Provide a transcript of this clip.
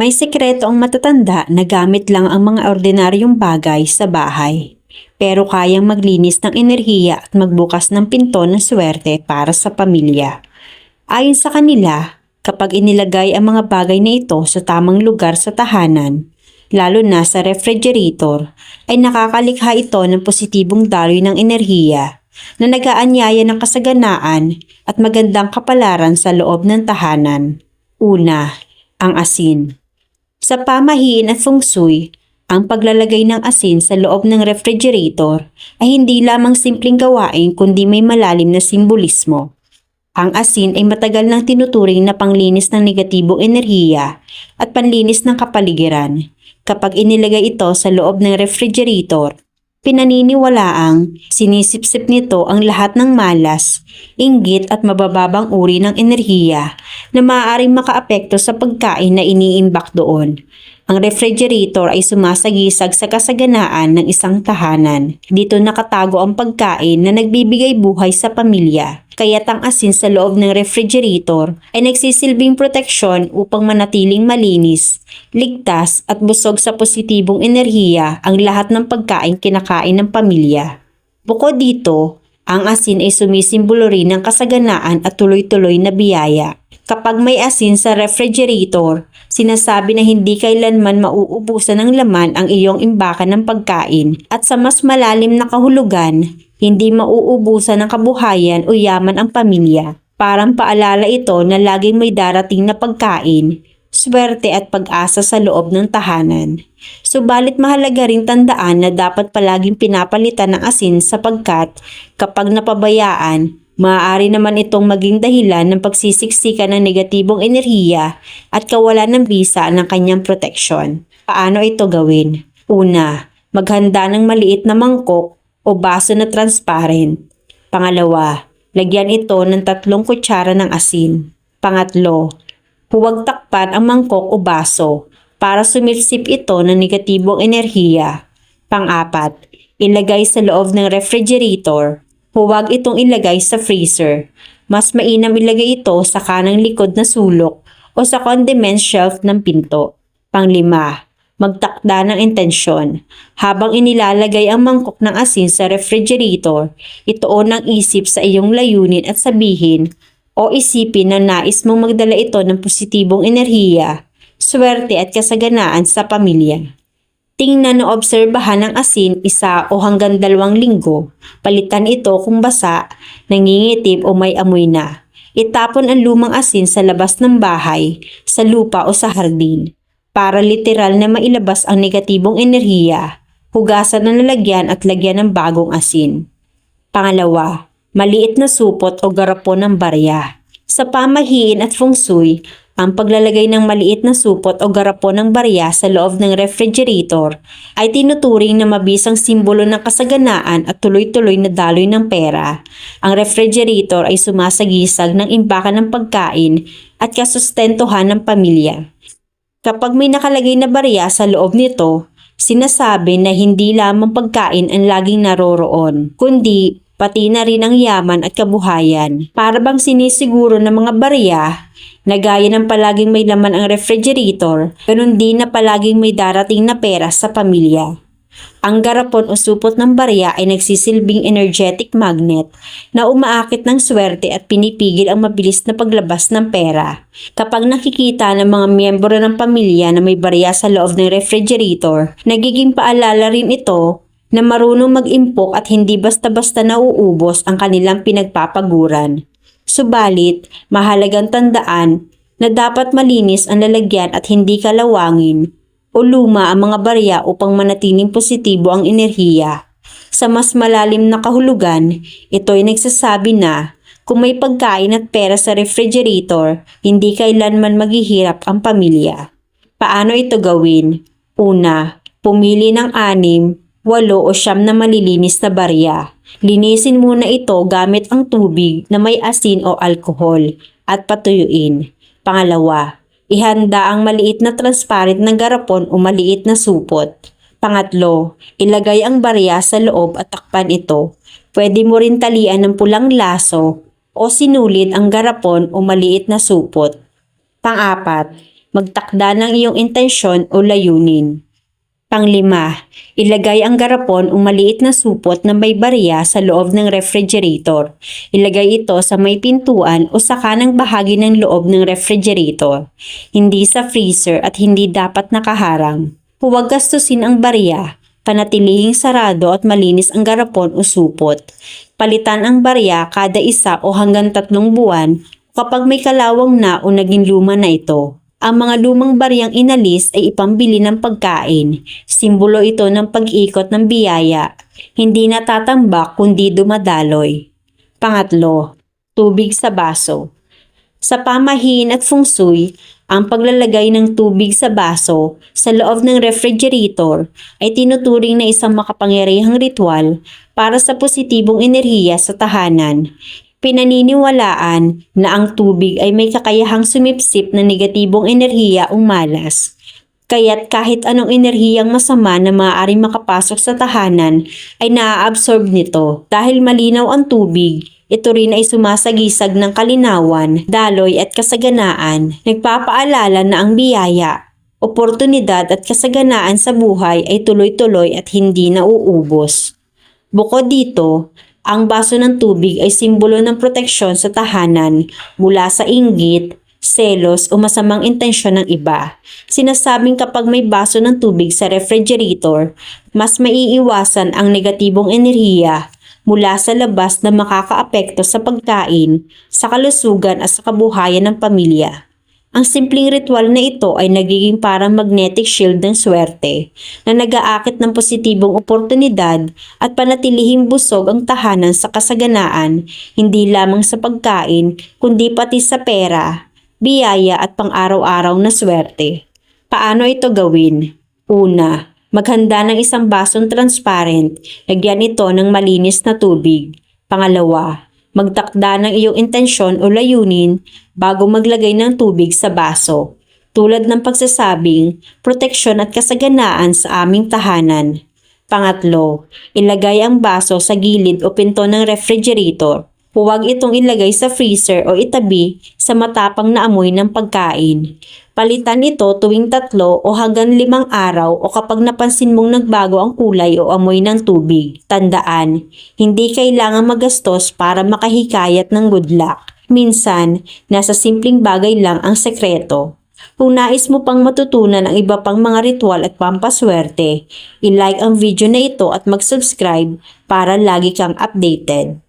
May sekreto ang matatanda na gamit lang ang mga ordinaryong bagay sa bahay. Pero kayang maglinis ng enerhiya at magbukas ng pinto ng swerte para sa pamilya. Ayon sa kanila, kapag inilagay ang mga bagay na ito sa tamang lugar sa tahanan, lalo na sa refrigerator, ay nakakalikha ito ng positibong daloy ng enerhiya na nagaanyaya ng kasaganaan at magandang kapalaran sa loob ng tahanan. Una, ang asin. Sa pamahiin at feng shui, ang paglalagay ng asin sa loob ng refrigerator ay hindi lamang simpleng gawain kundi may malalim na simbolismo. Ang asin ay matagal nang tinuturing na panglinis ng negatibong enerhiya at panlinis ng kapaligiran. Kapag inilagay ito sa loob ng refrigerator, pinaniniwalaang sinisipsip nito ang lahat ng malas, inggit at mabababang uri ng enerhiya na maaaring makaapekto sa pagkain na iniimbak doon. Ang refrigerator ay sumasagisag sa kasaganaan ng isang tahanan. Dito nakatago ang pagkain na nagbibigay buhay sa pamilya. Kaya't ang asin sa loob ng refrigerator ay nagsisilbing proteksyon upang manatiling malinis, ligtas at busog sa positibong enerhiya ang lahat ng pagkain kinakain ng pamilya. Bukod dito, ang asin ay sumisimbolo rin ng kasaganaan at tuloy-tuloy na biyaya. Kapag may asin sa refrigerator, sinasabi na hindi kailanman mauubusan ng laman ang iyong imbakan ng pagkain at sa mas malalim na kahulugan, hindi mauubusan ng kabuhayan o yaman ang pamilya. Parang paalala ito na laging may darating na pagkain, swerte at pag-asa sa loob ng tahanan. Subalit mahalaga rin tandaan na dapat palaging pinapalitan ng asin sapagkat kapag napabayaan, maaari naman itong maging dahilan ng pagsisiksikan ng negatibong enerhiya at kawalan ng bisa ng kanyang proteksyon. Paano ito gawin? Una, maghanda ng maliit na mangkok o baso na transparent. Pangalawa, lagyan ito ng tatlong kutsara ng asin. Pangatlo, huwag takpan ang mangkok o baso para sumilsip ito ng negatibong enerhiya. Pang-apat, ilagay sa loob ng refrigerator. Huwag itong ilagay sa freezer. Mas mainam ilagay ito sa kanang likod na sulok o sa condiment shelf ng pinto. Panglima, magtakda ng intensyon. Habang inilalagay ang mangkok ng asin sa refrigerator, ituon ang isip sa iyong layunin at sabihin o isipin na nais mong magdala ito ng positibong enerhiya, swerte at kasaganaan sa pamilya. Tingnan o obserbahan ng asin isa o hanggang dalawang linggo. Palitan ito kung basa, nangingitim o may amoy na. Itapon ang lumang asin sa labas ng bahay, sa lupa o sa hardin. Para literal na mailabas ang negatibong enerhiya, hugasan ng lalagyan at lagyan ng bagong asin. Pangalawa, maliit na supot o garapon ng barya. Sa pamahiin at feng shui, ang paglalagay ng maliit na supot o garapon ng barya sa loob ng refrigerator ay tinuturing na mabisang simbolo ng kasaganaan at tuloy-tuloy na daloy ng pera. Ang refrigerator ay sumasagisag ng imbakan ng pagkain at kasustentuhan ng pamilya. Kapag may nakalagay na barya sa loob nito, sinasabi na hindi lamang pagkain ang laging naroroon, kundi pati na rin ang yaman at kabuhayan. Para bang sinisiguro ng mga barya na gaya ng palaging may laman ang refrigerator, ganun din na palaging may darating na pera sa pamilya. Ang garapon o supot ng barya ay nagsisilbing energetic magnet na umaakit ng swerte at pinipigil ang mabilis na paglabas ng pera. Kapag nakikita ng mga miyembro ng pamilya na may barya sa loob ng refrigerator, nagiging paalala rin ito na marunong mag-impok at hindi basta-basta nauubos ang kanilang pinagpapaguran. Subalit, mahalagang tandaan na dapat malinis ang lalagyan at hindi kalawangin o luma ang mga barya upang manatiling positibo ang enerhiya. Sa mas malalim na kahulugan, ito ay nagsasabi na kung may pagkain at pera sa refrigerator, hindi kailanman maghihirap ang pamilya. Paano ito gawin? Una, pumili ng anim, walo o siyam na malilinis na barya. Linisin muna ito gamit ang tubig na may asin o alkohol at patuyuin. Pangalawa, ihanda ang maliit na transparent na garapon o maliit na supot. Pangatlo, ilagay ang barya sa loob at takpan ito. Pwede mo rin talian ng pulang laso o sinulid ang garapon o maliit na supot. Pang-apat, magtakda ng iyong intensyon o layunin. Panglima, ilagay ang garapon o maliit na supot na may barya sa loob ng refrigerator. Ilagay ito sa may pintuan o sa kanang bahagi ng loob ng refrigerator. Hindi sa freezer at hindi dapat nakaharang. Huwag gastusin ang barya. Panatilihing sarado at malinis ang garapon o supot. Palitan ang barya kada isa o hanggang tatlong buwan kapag may kalawang na o naging luma na ito. Ang mga lumang baryang inalis ay ipambili ng pagkain. Simbolo ito ng pag-ikot ng biyaya. Hindi natatambak kundi dumadaloy. Pangatlo, tubig sa baso. Sa pamahiin at feng shui, ang paglalagay ng tubig sa baso sa loob ng refrigerator ay tinuturing na isang makapangyarihang ritual para sa positibong enerhiya sa tahanan. Pinaniniwalaan na ang tubig ay may kakayahang sumipsip ng negatibong enerhiya o malas. Kaya't kahit anong enerhiyang masama na maaaring makapasok sa tahanan ay naaabsorb nito. Dahil malinaw ang tubig, ito rin ay sumasagisag ng kalinawan, daloy at kasaganaan. Nagpapaalala na ang biyaya, oportunidad at kasaganaan sa buhay ay tuloy-tuloy at hindi nauubos. Bukod dito, ang baso ng tubig ay simbolo ng proteksyon sa tahanan mula sa inggit, selos o masamang intensyon ng iba. Sinasabing kapag may baso ng tubig sa refrigerator, mas maiiwasan ang negatibong enerhiya mula sa labas na makakaapekto sa pagkain, sa kalusugan at sa kabuhayan ng pamilya. Ang simpleng ritual na ito ay nagiging parang magnetic shield ng swerte na nag-aakit ng positibong oportunidad at panatilihing busog ang tahanan sa kasaganaan, hindi lamang sa pagkain, kundi pati sa pera, biyaya at pang-araw-araw na swerte. Paano ito gawin? Una, maghanda ng isang basong transparent, lagyan ito ng malinis na tubig. Pangalawa, magtakda ng iyong intensyon o layunin bago maglagay ng tubig sa baso. Tulad ng pagsasabing, proteksyon at kasaganaan sa aming tahanan. Pangatlo, ilagay ang baso sa gilid o pinto ng refrigerator. Huwag itong ilagay sa freezer o itabi sa matapang na amoy ng pagkain. Palitan ito tuwing tatlo o hanggang limang araw o kapag napansin mong nagbago ang kulay o amoy ng tubig. Tandaan, hindi kailangan magastos para makahikayat ng good luck. Minsan, nasa simpleng bagay lang ang sekreto. Kung nais mo pang matutunan ang iba pang mga ritual at pampaswerte, i-like ang video na ito at mag-subscribe para lagi kang updated.